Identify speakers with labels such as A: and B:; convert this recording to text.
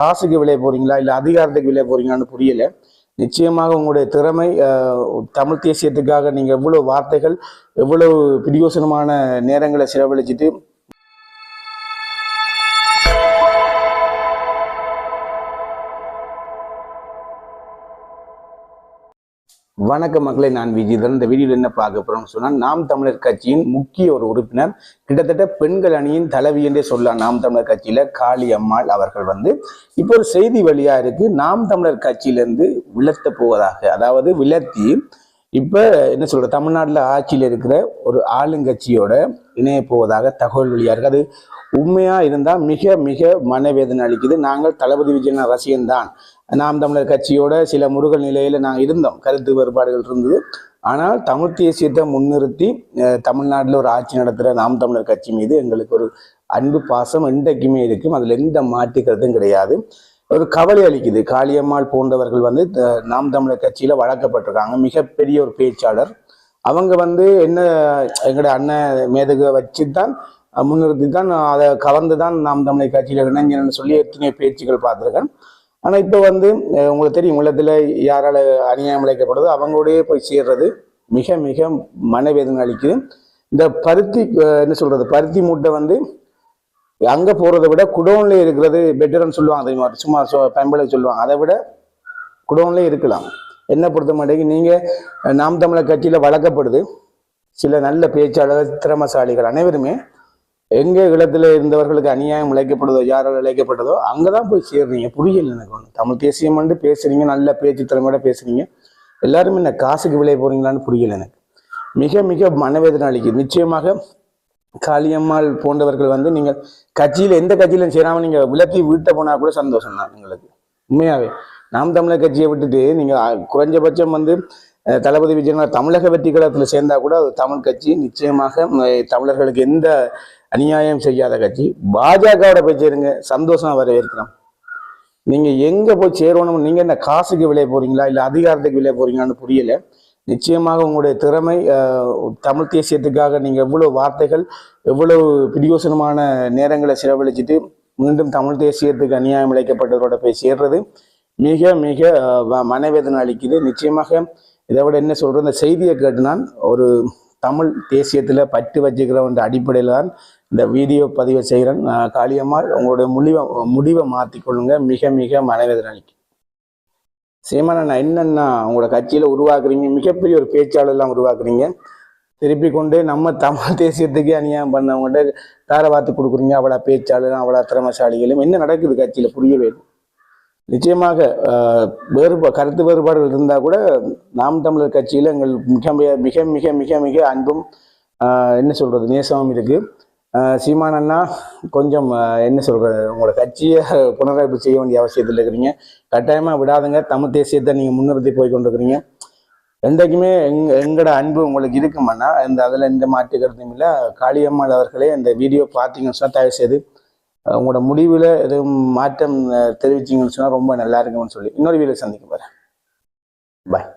A: காசுக்கு விளைய போறீங்களா இல்லை அதிகாரத்துக்கு விளைய போறீங்களான்னு புரியல. நிச்சயமாக உங்களுடைய திறமை தமிழ் தேசியத்துக்காக நீங்கள் எவ்வளோ வார்த்தைகள் எவ்வளவு பிரியோசனமான நேரங்களை செலவழிச்சிட்டு வணக்க மக்களை நான் விஜயதன் இந்த வீடியோவில் என்ன பார்க்க போறோம்னு சொன்னால் நாம் தமிழர் கட்சியின் முக்கிய ஒரு உறுப்பினர் கிட்டத்தட்ட பெண்கள் அணியின் தலைவி என்றே சொல்லலாம். நாம் தமிழர் கட்சியில காளி அம்மாள் அவர்கள் வந்து இப்போ ஒரு செய்தி வழியா இருக்கு. நாம் தமிழர் கட்சியிலிருந்து விலத்த போவதாக அதாவது விலத்தி இப்போ என்ன சொல்கிற தமிழ்நாட்டில் ஆட்சியில் இருக்கிற ஒரு ஆளுங்கட்சியோட இணைய போவதாக தகவல் வழியாக இருக்குது அது உண்மையாக இருந்தால் மிக மிக மனவேதனை அளிக்குது. நாங்கள் தளபதி விஜயன் ரசிகன் தான். நாம் தமிழர் கட்சியோட சில முருகல் நிலையில் நாங்கள் இருந்தோம். கருத்து வேறுபாடுகள் இருந்தது. ஆனால் தமிழ் தேசியத்தை முன்னிறுத்தி தமிழ்நாட்டில் ஒரு ஆட்சி நடத்துகிற நாம் தமிழர் கட்சி மீது எங்களுக்கு ஒரு அன்பு பாசம் என்றைக்குமே இருக்கும். அதில் எந்த மாற்றுக்கிறதும் கிடையாது. ஒரு கவலை அளிக்குது. காளியம்மாள் போன்றவர்கள் வந்து த- நாம் தமிழர் கட்சியில் வழக்கப்பட்டிருக்காங்க மிகப்பெரிய ஒரு பேச்சாளர். அவங்க வந்து என்ன எங்களுடைய அண்ணன் மேதக வச்சு தான் முன்னிறுத்தி தான் அதை கவர்ந்து தான் நாம் தமிழர் கட்சியில் இணைஞ்சன்னு சொல்லி எத்தனையோ பேச்சுகள் பார்த்துருக்கேன். ஆனால் இப்போ வந்து உங்களுக்கு தெரியும் உள்ளத்தில் யாரால் அநியாயம் இழைக்கப்படுதோ அவங்களோடயே போய் சேர்றது மிக மிக மனவேதனை அளிக்குது. இந்த பருத்தி என்ன சொல்கிறது பருத்தி மூட்டை வந்து அங்க போறதை விட குடோன்ல இருக்கிறது பெட்டர்னு சொல்லுவாங்க தெரியுமா? சும்மா பயன்பட சொல்லுவாங்க. அதை விட குடோன்ல இருக்கலாம். என்ன பொறுத்த மாட்டேங்க நீங்க நாம் தமிழர் கட்சியில வளர்க்கப்படுது. சில நல்ல பேச்சாளர்கள் திறமசாலிகள் அனைவருமே எங்க இடத்துல இருந்தவர்களுக்கு அநியாயம் இழைக்கப்படுதோ யாரால் இழைக்கப்பட்டதோ அங்கதான் போய் சேர்றீங்க. புரியல எனக்கு ஒன்று தமிழ் தேசியம் வந்து பேசுறீங்க நல்ல பேச்சு திறமையோட பேசுறீங்க. எல்லாருமே என்ன காசுக்கு விளைய போறீங்களான்னு புரியல எனக்கு. மிக மிக மனவேதனை அளிக்குது. நிச்சயமாக காளியம்மாள் போன்றவர்கள் வந்து நீங்கள் கட்சியில் எந்த கட்சியிலும் சேராமல் நீங்கள் விலக்கி வீட்டை போனால் கூட சந்தோஷம் தான் உங்களுக்கு. உண்மையாகவே நாம் தமிழர் கட்சியை விட்டுட்டு நீங்கள் குறைஞ்சபட்சம் வந்து தளபதி விஜயன் தமிழக வெற்றி கழகத்தில் சேர்ந்தா கூட அது தமிழ் கட்சி நிச்சயமாக தமிழர்களுக்கு எந்த அநியாயம் செய்யாத கட்சி. பாஜகவோட போய் சேருங்க. சந்தோஷமா வரவேற்கிறோம். நீங்க எங்க போய் சேரணும் நீங்க என்ன காசுக்கு விளைய போறீங்களா? இல்ல அதிகாரத்துக்கு விளைய போறீங்களான்னு புரியல. நிச்சயமாக உங்களுடைய திறமை தமிழ் தேசியத்துக்காக நீங்கள் எவ்வளோ வார்த்தைகள் எவ்வளவு பிரியோசனமான நேரங்களை செலவழிச்சிட்டு மீண்டும் தமிழ் தேசியத்துக்கு அநியாயம் இழைக்கப்பட்டவரோட போய் சேர்றது மிக மிக வ- மனவேதனை அளிக்குது. நிச்சயமாக இதை விட என்ன சொல்கிற இந்த செய்தியை கேட்டு நான் ஒரு தமிழ் தேசியத்தில் பற்று வச்சுக்கிறவன்ற அடிப்படையில் தான் இந்த வீடியோ பதிவை செய்கிறேன் காளியம்மாள் உங்களுடைய முடிவை முடிவை மாற்றிக்கொள்ளுங்க மிக மிக மனவேதனை அளிக்கும் சீமானா நான் உங்களோட கட்சியில் உருவாக்குறீங்க? மிகப்பெரிய ஒரு பேச்சாளர்லாம் உருவாக்குறீங்க. திருப்பி கொண்டு நம்ம தமிழ் தேசியத்துக்கே அநியாயம் பண்ணவங்கள்ட்ட தார வார்த்தை கொடுக்குறீங்க. அவ்வளோ பேச்சாளரும் அவ்வளோ திறமசாலிகளும். என்ன நடக்குது கட்சியில்? புரியவே நிச்சயமாக வேறுபா கருத்து வேறுபாடுகள் இருந்தால் கூட நாம் தமிழர் கட்சியில் எங்கள் மிக மிக மிக மிக மிக மிக அன்பும் என்ன சொல்கிறது நேசமும் இருக்குது ஆஹ், சீமான் அண்ணா கொஞ்சம் என்ன சொல்கிறது உங்களோட கட்சியை புனரமைப்பு செய்ய வேண்டிய அவசியத்தில் இருக்கிறீங்க. கட்டாயமாக விடாதுங்க. தமிழ் தேசியத்தை நீங்கள் முன்னிறுத்தி போய் கொண்டிருக்கிறீங்க. என்றைக்குமே எங் எங்களோட அன்பு உங்களுக்கு இருக்குமாண்ணா இந்த அதில் எந்த மாற்று கருத்தும் இல்லை. காளியம்மாள் அவர்களே இந்த வீடியோ பார்த்தீங்கன்னு சொன்னால் தயவு செய்து உங்களோட முடிவில் எதுவும் மாற்றம் தெரிவிச்சிங்கன்னு தெரிவிச்சீங்கன்னு சொன்னால் ரொம்ப நல்லா இருக்கும்னு சொல்லி இன்னொரு வீடியோ சந்திக்க போகிறேன் பாய்